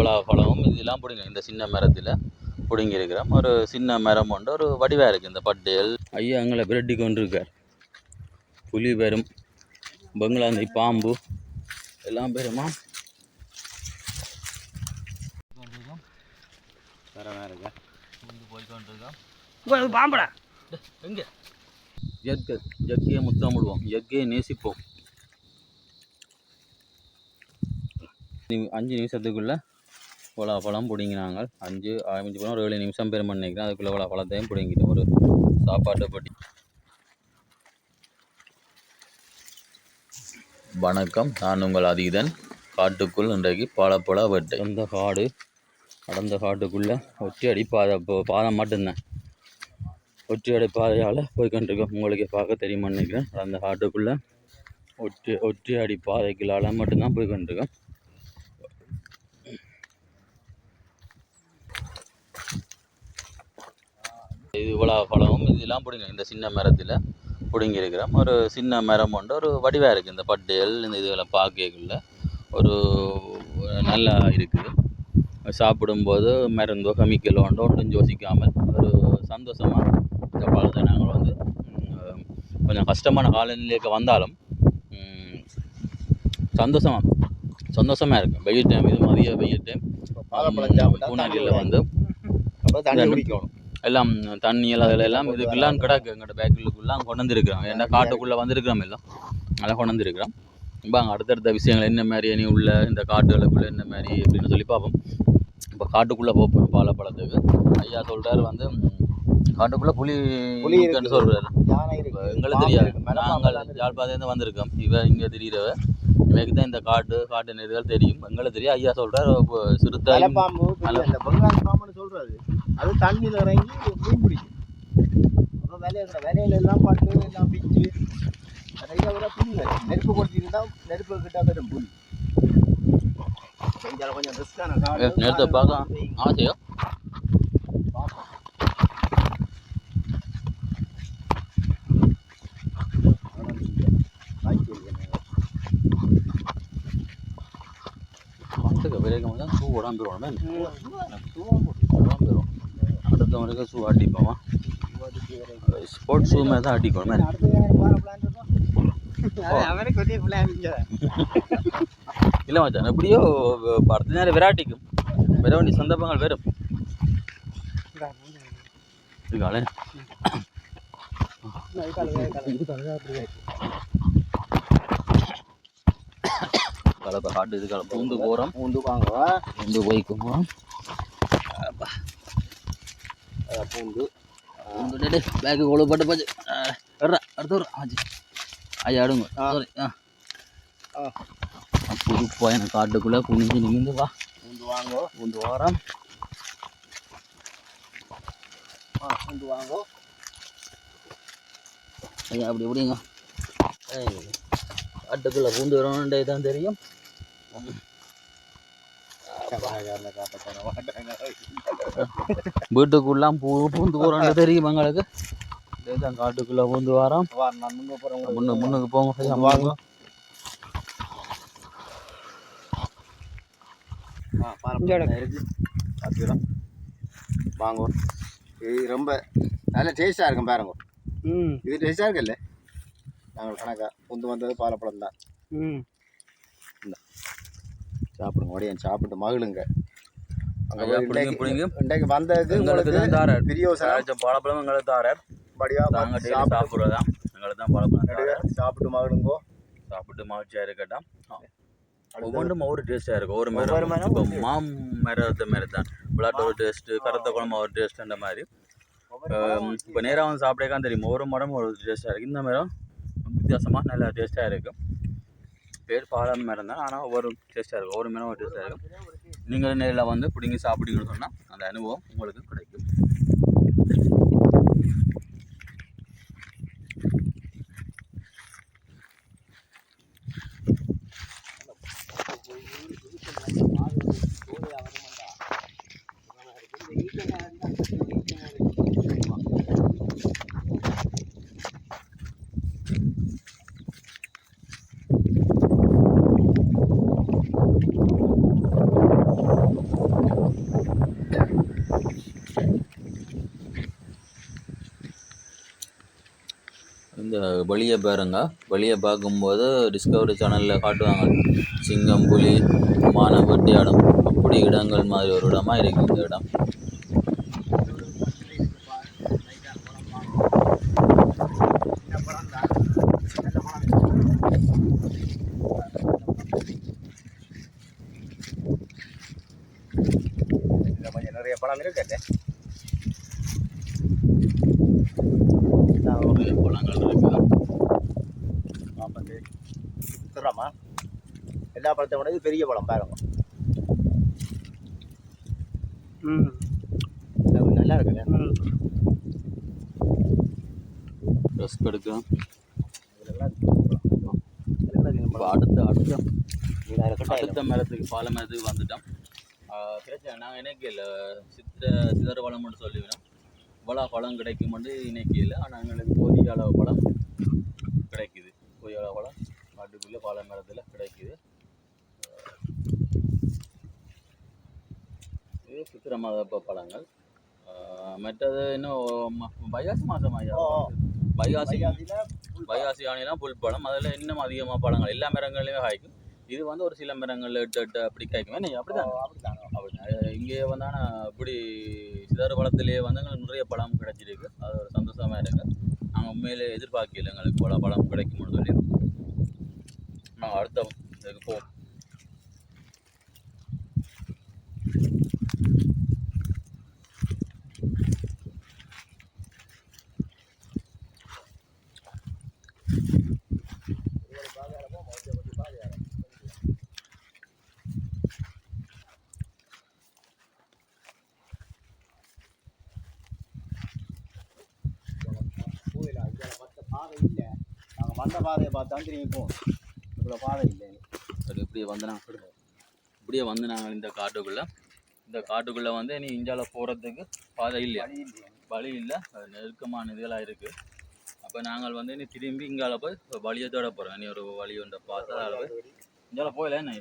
இவ்வளோ பழமும் இதெல்லாம் பிடிங்க. இந்த சின்ன மரத்தில் பிடுங்கி இருக்கிறோம். ஒரு சின்ன மரம் உண்டு ஒரு வடிவாக இருக்குது இந்த பட்டேல் ஐயா எங்களை பிரட்டி கொண்டு இருக்கார் புலி பெரும் பெங்களாந்தி பாம்பு எல்லாம் பெருமா? பாம்படா? எங்கே? எக்கு எக்கையை முத்தமிடுவோம் எக்கையை நேசிப்போம். நி- அஞ்சு நிமிஷத்துக்குள்ள பழம் பிடிங்கினாங்க. அஞ்சு ஆரம்பிச்சு போனால் ஒரு ஏழு நிமிஷம் பேர் பண்ணிக்கிறேன் அதுக்குள்ளே பழத்தையும் பிடிங்கிட்டோம் ஒரு சாப்பாட்டை பட்டி. வணக்கம். நான் உங்கள் அதீதன். காட்டுக்குள் இன்றைக்கு பழப்பழ வெட்டு. இந்த காடு அடர்ந்த காட்டுக்குள்ளே ஒற்றி அடி பாதை பாதை மட்டும்தான் ஒற்றையடை பாதையால் போய்கொண்டிருக்கோம் உங்களுக்கு பார்க்க தெரியுமா நினைக்கிறேன். அந்த காட்டுக்குள்ளே ஒற்றை ஒற்றையடி பாதைகளால் மட்டும்தான் போய்கொண்டிருக்கோம் இது இவ்வளோ பழமும் இதெல்லாம் பிடிங்க இந்த சின்ன மரத்தில் பிடுங்கி இருக்கிறோம். ஒரு சின்ன மரம் உண்டு ஒரு வடிவாக இருக்குது இந்த பட்டேல் இந்த இதுகளை பார்க்கக்குள்ள ஒரு நல்லா இருக்குது. சாப்பிடும்போது மருந்தோ கெமிக்கலோ உண்டோ ஒன்றும் யோசிக்காமல் ஒரு சந்தோஷமாக இந்த பழத்தை நாங்கள் வந்து கொஞ்சம் கஷ்டமான காலநிலைக்கு வந்தாலும் ம், சந்தோஷமா சந்தோஷமாக இருக்கும். வெயில் டைம் இது மதிய வெயில் டைம் பூனாரியில் வந்து தண்ணி குடிக்கணும். எல்லாம் தண்ணி எல்லாம் எல்லாம் இதுக்கெல்லாம் கிடக்கு எங்கள்கிட்ட பேக்கிலுக்குலாம் கொண்டு வந்துருக்கிறோம் ஏன்னா காட்டுக்குள்ளே வந்திருக்கிறோம் எல்லாம். அதெல்லாம் கொண்டு வந்துருக்கிறோம். பாங்க அடுத்தடுத்த விஷயங்கள் என்ன மாதிரி இனி உள்ள இந்த காட்டுகளுக்குள்ள என்ன மாதிரி அப்படின்னு சொல்லி பார்ப்போம். இப்போ காட்டுக்குள்ளே போக போகிறோம் பாலப்பழத்துக்கு. ஐயா சொல்கிறாரு வந்து காட்டுக்குள்ளே புலி புலி இருக்குன்னு இருக்குது. சொல்கிறாரு எங்களுக்கு தெரியாது. நாங்கள். யாழ்ப்பாணத்துலேருந்து வந்திருக்கோம். இவ இங்கே தெரிகிறவ இவருக்கு தான் இந்த காட்டு காட்டு நெறிகள் தெரியும். எங்களுக்கு தெரியும் ஐயா சொல்கிறார் சிறுத்தை அது தண்ணியில் இறங்கி மீன் பிடிக்கும். அப்போ விலையில விலையில எல்லாம் பட்டு எல்லாம் பிச்சு நிறைய விட புல்லுங்க நெருப்பு கொடுத்திருந்தா நெருப்பு கிட்ட வரும் புல் கொஞ்சம் கொஞ்சம் ரிஸ்கான காடு. நேரத்தை பார்க்க ஆசையோ விரைக்கும் தான் ஷூ உடம்பிடுவோம் உடம்பிடுவோம் அடுத்த வரைக்கும் ஷூ அடிப்போமா? ஸ்போர்ட்ஸ் ஷூ மாதிரி தான் அடிக்கணும் இல்லை மச்சான் எப்படியோ படத்து நேரம் விராட்டிக்கும். வர வேண்டிய சந்தர்ப்பங்கள் வரும் இருக்காளே? கலப்பை காட்டு இது கலப்பை. பூந்து போகிறோம் பூண்டு வாங்குவா பூந்து போய்க்கு பூந்து பேக்கு கொழு பட்டு போச்சு வர்றா அடுத்து வரும் ஆச்சு ஐயா அடுங்க ஆ. சாரி ஆ. புது பையனை காட்டுக்குள்ளே குனிஞ்சு நிமிந்து வா பூண்டு வாங்கோ பூந்து வாரம் ஆ பூண்டு வாங்கோ ஐயா அப்படி எப்படிங்க ஏய் காட்டுக்குள்ளே பூந்து வரணுன்றே தான் தெரியும் வீட்டுக்குள்ளாம் பூ பூந்து போகிறோன்னு தெரியும் எங்களுக்கு இதுதான் காட்டுக்குள்ளே பூந்து வாரம் முன்னு முன்னுக்கு போங்க வாங்க. வாங்க. இது ரொம்ப நல்ல டேஸ்டாக இருக்கும் பாருங்க. ம். இது டேஸ்டாக இருக்குல்ல? நாங்கள் கணக்கா புந்து வந்தது பாலப்பழம் தான் ம். சாப்பிடுங்க உடையன் சாப்பிட்டு மகிழுங்க. இன்றைக்கு- வந்ததுக்கு எங்களுக்கு தான் உங்களுக்கு தாரார் பிரியோசனம். பழப்பழம் எங்களுக்கு தாரார் படியா நாங்கள் டெய்லி சாப்பிட்றதான் எங்களுக்கு தான் பழப்பழம் சாப்பிட்டு மகிழுங்கோ. சாப்பிட்டு மகிழ்ச்சியாக இருக்கட்டும். ஒவ்வொன்றும் ஒவ்வொரு டேஸ்ட்டாக இருக்கும் ஒவ்வொரு மரம் இப்போ மாம் மரத்தை மாதிரி தான் விளாட்டு ஒரு டேஸ்ட்டு கருத்த குழம்பு ஒரு டேஸ்ட் அந்த மாதிரி இப்போ நேராக வந்து தெரியும். ஒவ்வொரு மரம் ஒரு டேஸ்ட்டாக இருக்குது இந்த மரம் வித்தியாசமாக நல்லா டேஸ்ட்டாக இருக்கும் பேர் பாலம் மரம் ஆனால் ஒவ்வொரு டேஸ்ட்டாக இருக்கும். ஒவ்வொரு மரம் ஒரு டேஸ்ட்டாக இருக்கும். நீங்கள் நேரில் வந்து பிடிங்கி சாப்பிட்டீங்கன்னு சொன்னால் அந்த அனுபவம் உங்களுக்கு கிடைக்கும். வெளியே பாருங்க. வெளியே பார்க்கும்போது டிஸ்கவரி சேனலில் காட்டுவாங்க. சிங்கம் புலி மான வெட்டியாடம் அப்படி இடங்கள் மாதிரி ஒரு இடமா இருக்கு இந்த இடம். நிறைய படம் இருக்கு நான் நிறைய பழங்கள் இருக்கு நாற்பது சுத்தரமா எல்லா பழத்தை விட இது பெரிய பழம் பாருங்க. ம். நல்லா இருக்குல்ல? ம். ரெஸ்க் எடுக்கலாம் இதெல்லாம் பழம். இதெல்லாம் இந்த இப்போ பழம். அடுத்த. அடுத்த அடுத்த மரத்துக்கு பால மரத்துக்கு வந்துட்டோம் பிரச்சனை நாங்கள் இணைக்கல சித்திர சிதற பழம்னு சொல்லிவிடும் இவ்வளோ பழம் கிடைக்குமெண்டு இணைக்கல ஆனால் எங்களுக்கு போதிய அளவு பழம் கிடைக்குது. போதிய அளவு பழம் காட்டுக்குள்ளே பால மரத்தில் கிடைக்குது. இது சித்திர மாத பழங்கள். மற்றது இன்னும் வைகாசி மாதம் ஐயா. வைகாசி. வைகாசி ஆணிலாம் புல் பழம். அதில் இன்னும் அதிகமாக பழங்கள் எல்லா மரங்கள்லையுமே காய்க்கும். இது வந்து ஒரு சில மரங்கள் எட்டு எட்டு அப்படி காய்க்கும். என்ன அப்படிதான்? அப்படிதான். அப்படி இங்கே வந்தானா இப்படி வேறு பழத்திலேயே வந்து எங்களுக்கு நிறைய பழம் கிடைச்சிருக்கு. அது ஒரு சந்தோஷமாக இருக்குது நாங்கள் உண்மையிலே எதிர்பார்க்கல எங்களுக்கு பல பழம் கிடைக்கும்னு சொல்லி. நாங்கள் அடுத்த இதுக்கு போவோம். வந்த பாதையை பார்த்தா திரும்பி போவோம் இவ்வளோ பாதை இல்லை. சரி இப்படியே வந்து நாங்கள் இப்படியே வந்து நாங்கள் இந்த காட்டுக்குள்ளே. இந்த காட்டுக்குள்ளே வந்து இனி இஞ்சால போகிறதுக்கு பாதை இல்லையா? வழி இல்லை. அது நெருக்கமான இதெல்லாம் இருக்குது அப்போ நாங்கள் வந்து இனி திரும்பி இங்கால போய் வழியை தேட போகிறோம் இனி ஒரு வழி ஒன்றை பார்த்து போய். இங்கால போயில என்ன?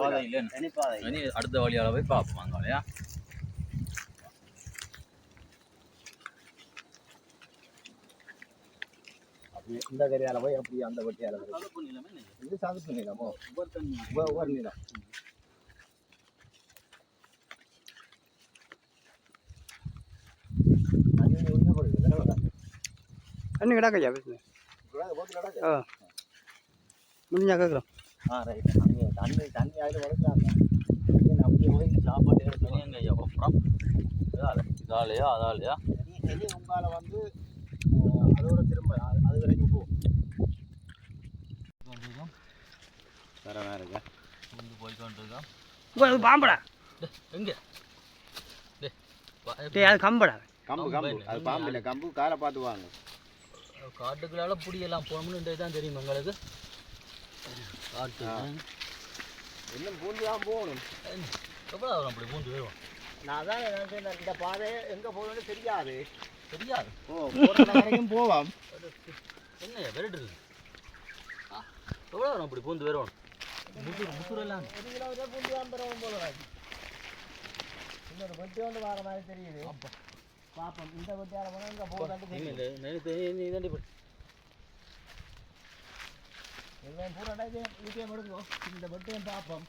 பாதை இல்லைன்னு இல்லை. அடுத்த வழியால் போய் பார்ப்போம் அங்கே இல்லையா? இந்த கரையால போய் அப்படியே அந்த வட்டியால போய். இது சதுப்பு நிலமோ ஒவ்வொரு நிலம் தண்ணி? தண்ணி கிடக்கையா பேசுங்க? கிடக்கு. ஆ. முடிஞ்சா கேட்குறோம் ஆ, right. தண்ணி தண்ணி தண்ணி தண்ணி அப்படியே போய் சாப்பாடு எடுத்து எங்க ஐயா அப்புறம்? இதால இதாலையா அதாலையா? உங்கால வந்து அதோட திரும்ப அது- வரைக்கும் போ. தரவா இருக்கா. வந்து போய் கொண்டிருக்கோம் அது பாம்படா. எங்கே? அது கம்படா. கம்பு கம்பு அது பாம்பு இல்லை கம்பு காலை பார்த்து வாங்க. காட்டுக்குள்ளால புடியெல்லாம் போகணும்னு தான் தெரியும் எங்களுக்கு காட்டு. இன்னும் பூந்து தான் போகணும். எவ்வளோ வரும் அப்படி பூண்டு வரும் நான் தான் இந்த பாதை எங்கே போகணும்னு தெரியாது. தெரியாது. ஓ வரைக்கும் போவோம் என்னையா விரட்டு எவ்வளோ வரும் அப்படி பூந்து வரும் முசுறு முசுறு எல்லாம். பூந்து தான் பெறவும் போல இன்னொரு வெட்டி வந்து வர மாதிரி தெரியுது. பாப்போம் இந்த வெட்டியால போனால் இங்கே போகிறான்னு தெரியும். எல்லாம் பூரா இதுக்கே எடுங்கோ இந்த வெட்டியும் பார்ப்போம்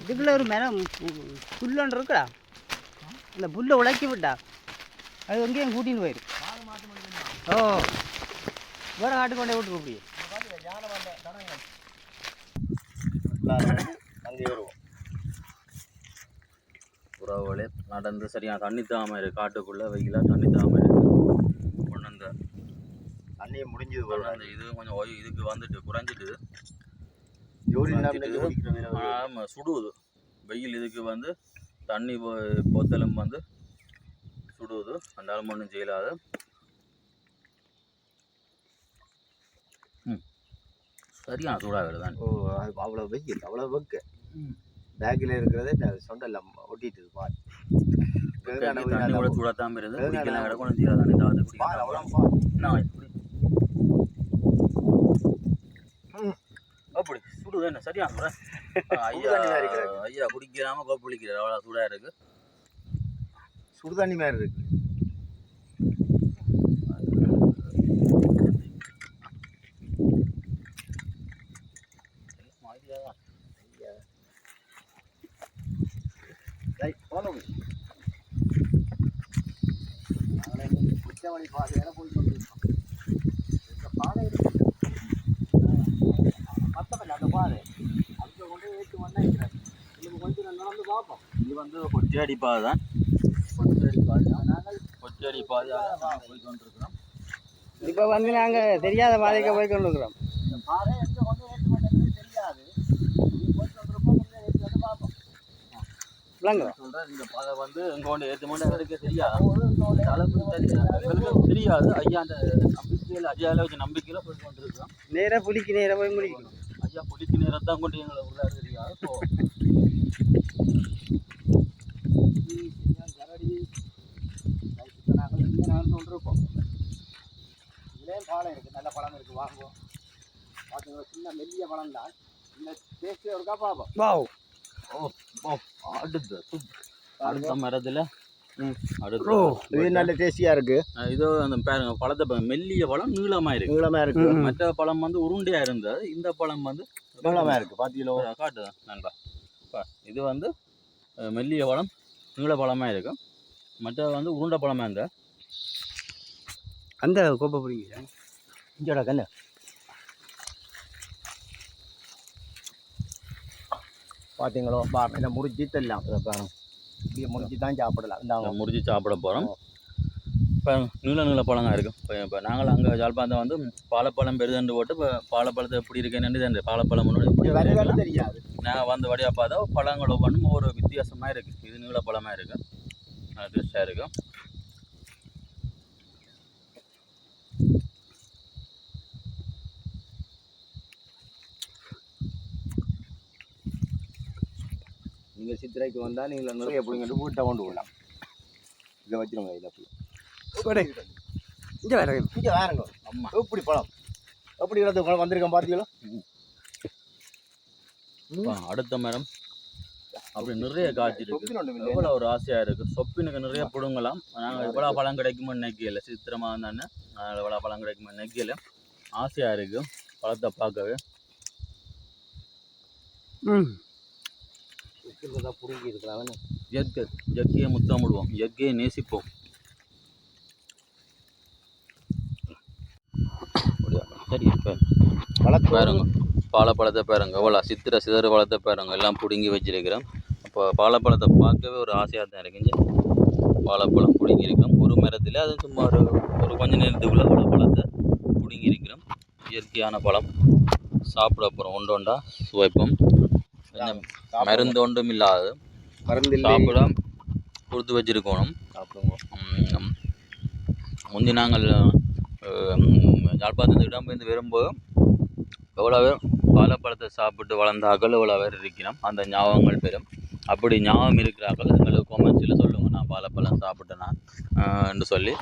இதுக்குள்ள ஒரு மரம் புல்லொன்று இருக்குடா. அந்த புல்லை உலக்கி விட்டா. அது எங்கேயும் கூட்டின்னு போயிரு. ஓ. வேற காட்டுக்கு கொண்டே விட்டு தடங்கள் அங்கே வருவோம் நடந்து சரியான தண்ணி தாம இருக்கு காட்டுக்குள்ளே வெயிலாக தண்ணி தாம இருக்கு கொண்டு வந்த தண்ணியை முடிஞ்சது வந்த இது கொஞ்சம் ஓய் இதுக்கு வந்துட்டு குறைஞ்சிட்டு. ஜோடி குறைஞ்சிட்டு ஆமா, சுடுது. வெயில் இதுக்கு வந்து தண்ணி பொத்தலும் வந்து சுடுது. அந்தாலும் ஒன்றும் செய்யலாது. சரியான சூடாக தான். ஓ அது அவ்வளோ வெயில் அவ்வளோ வெக்கு. பேக்கில் இருக்கிறதே நான் சொண்டல ஒட்டிட்டு பால் தண்ணி கூட சூடாக இருந்து குடிக்கலாம் நேரம் கிடக்கும் ஒன்றும் செய்யலாம் தண்ணி தாவது பால் அவ்வளோ பால். அப்படி சுடுது என்ன? சரியா ஐயா. ஐயா குடிக்கிறாம கோப்பு குளிக்கிறார் அவ்வளோ சூடா இருக்கு. சுடுதண்ணி மாதிரி இருக்கு. போய் கொண்டிருக்கோம் இந்த பாதை இருக்கு மத்தமல்ல அந்த பாதை அங்கே கொண்டு ஏற்று வந்தா இருக்கிறார் இன்னும் கொஞ்சம் நடந்து பார்ப்போம் இது வந்து கொச்சடி பாதை தான் கொச்சடி பாதை நாங்கள் கொச்சடி பாதையாக நாங்கள் போய் கொண்டிருக்கிறோம். இப்போ வந்து நாங்கள் தெரியாத பாதைக்கு போய் கொண்டு இருக்கிறோம் இந்த பாறை எங்கே கொண்டு ஏற்று தெரியாது. போய் கொண்டிருப்போம் கொஞ்சம் ஏற்றி வந்து பார்ப்போம். விளங்குறோம். சொல்கிறேன் இந்த பாதை வந்து எங்கே கொண்டு ஏற்ற மாட்டேன் எங்களுக்கு தெரியாது. அளவுக்கு தெரியாது. எங்களுக்கு தெரியாது. ஐயா அந்த நம்பிக்கையில் ஐயாவில் வச்ச நம்பிக்கையில் போய் கொண்டிருக்கிறோம். நேராக புளிக்கு நேராக போய் முடிக்கணும். ஐயா குளிக்கு நேரம் தான் கொண்டு எங்களை உள்ளார தெரியாது ஸோ கரடி இப்போ நாங்கள் இங்கே நடந்து கொண்டிருப்போம் இதுலேயும் பழம் இருக்குது நல்ல பழம் இருக்குது வாங்குவோம் பார்த்துங்க சின்ன மெல்லிய பழம் தான் இந்த டேஸ்ட்டு இருக்கா பார்ப்போம் வாவ் அடுத்த அடுத்த மரத்தில் ம். அடுத்த இது நல்ல டேஸ்டியாக இருக்குது அஹ் இதோ அந்த பாருங்க பழத்தை. மெல்லிய பழம் நீளமா இருக்கு நீளமாக இருக்குது ம். மற்ற பழம் வந்து உருண்டையா இருந்தது இந்த பழம் வந்து நீளமாக இருக்குது பார்த்தீங்களோ காட்டு நண்பா இது வந்து மெல்லிய பழம் நீள பழமா இருக்கு மற்ற வந்து உருண்டை பழமா இருந்த அந்த கோப்பை பிடிங்க. இங்கோட கண்ணு. பார்த்தீங்களோ பா இதை முடிச்சு தரலாம். இதை பாருங்க. இப்படியே முடிச்சு தான் சாப்பிடலாம். இந்தாங்க. முறிச்சு சாப்பிட போறோம். இப்போ நீள நீள பழங்கா இருக்கு இப்போ இப்போ நாங்கள் அங்கே ஜாழ்ப்பாணத்தை வந்து பாலப்பழம் பெருதண்டு போட்டு இப்போ பாலப்பழத்தை எப்படி இருக்குன்னு இந்த பாலப்பழம் இப்படி தெரியாது. நான் வந்து வழியாக பார்த்தா பழங்கள் ஒவ்வொன்றும் ஒரு வித்தியாசமாக இருக்குது இது நீள பழமாக இருக்குது டேஸ்ட்டாக இருக்கும் நீங்கள் சித்திரைக்கு வந்தால் நீங்கள் நிறைய பிடிங்கிட்டு வீட்டை கொண்டு போகலாம் இதை வச்சிருங்க இதில் இங்கே வர. இங்கே வேறுங்க அம்மா. எப்படி பழம்? எப்படி இடத்து பழம் வந்திருக்கேன் பார்த்தீங்களா அடுத்த மரம் அப்படி நிறைய காய்ச்சி இருக்கு. தொப்பில் ஒன்றும் இல்லை எவ்வளோ ஒரு ஆசையாக இருக்குது சொப்பினுக்கு நிறைய பிடுங்கலாம். நாங்கள் இவ்வளோ பழம் கிடைக்குமோ நினைக்கல சித்திரமாக இருந்தானே நாங்கள் இவ்வளோ பழம் கிடைக்குமோ நினைக்கல ஆசையாக இருக்குது பழத்தை பார்க்கவே. இயற்கை இயற்கையை முத்தமிடுவோம் இயற்கையை நேசிப்போம்? சரி இப்போ. பழத்து பாருங்க. பாலப்பழத்தை பாருங்க. எவ்வளோ சித்திர சிதறு பழத்தை பாருங்க. எல்லாம் பிடுங்கி வச்சிருக்கிறோம். அப்போ பாலப்பழத்தை பார்க்கவே ஒரு ஆசையாக தான் இருக்குங்க வாழைப்பழம் பிடுங்கி இருக்கிறோம் ஒரு மரத்தில் அது சும்மா ஒரு ஒரு கொஞ்ச நேரத்துக்குள்ள வாழைப்பழத்தை பிடுங்கி இருக்கிறோம் இயற்கையான பழம். சாப்பிட போகிறோம் ஒன்று ஒன்றா சுவைப்போம். மருந்து ஒன்றும் இல்லாது மருந்து சாப்பிட கொடுத்து வச்சிருக்கணும். சாப்பிடுங்க ம், முந்தி நாங்கள் யாழ்ப்பாணத்து இடம்பெயர்ந்து வரும்போது எவ்வளோ பேர் வாழைப்பழத்தை சாப்பிட்டு வளர்ந்த அகல் இருக்கிறோம் அந்த ஞாபகங்கள் பெறும். அப்படி ஞாபகம் இருக்கிறார்கள். எங்களுக்கு கொமெண்ட்ஸில் சொல்லுங்கள் நான் வாழைப்பழம் சாப்பிட்டேனா? என்று சொல்லி.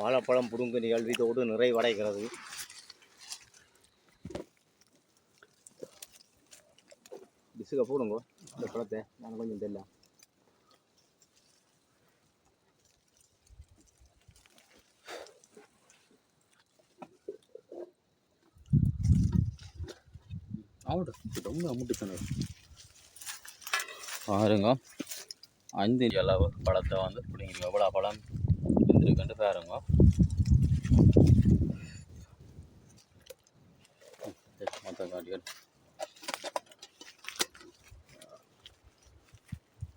வாழைப்பழம் புடுங்கு நிகழ்விதோடு நிறைவடைகிறது. பிசுக போடுங்க. இந்த பழத்தை. நான் கொஞ்சம் தெரியல. ஆகட்டும் ரொம்ப அமுட்டுக்கணும் பாருங்க. அஞ்சு அளவு பழத்தை வந்து பிடிங்கிருங்க எவ்வளோ பழம் இருந்திருக்குன்ட்டு பாருங்க. மொத்தம் காட்டியல்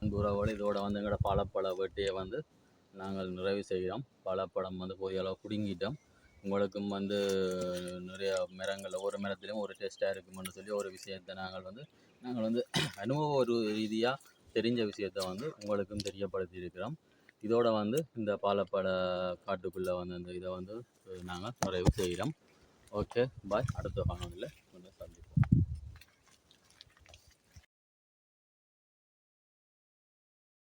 அன்புறவோடு இதோட வந்து எங்களோட பழப்பழ வெட்டியை வந்து நாங்கள் நிறைவு செய்கிறோம். பழப்பழம் வந்து போய் அளவு பிடுங்கிட்டோம். உங்களுக்கும் வந்து நிறைய மரங்கள் ஒரு மரத்துலேயும் ஒரு டேஸ்ட்டாக இருக்கும்னு சொல்லி ஒரு விஷயத்தை நாங்கள் வந்து நாங்கள் வந்து அனுபவ ஒரு ரீதியாக தெரிஞ்ச விஷயத்தை வந்து உங்களுக்கும் தெரியப்படுத்தி இருக்கிறோம். இதோட வந்து இந்த பாலப்பட காட்டுக்குள்ளே வந்து அந்த இதை வந்து நாங்கள் நிறைவு செய்கிறோம். ஓகே பாய் அடுத்த காணொலியில்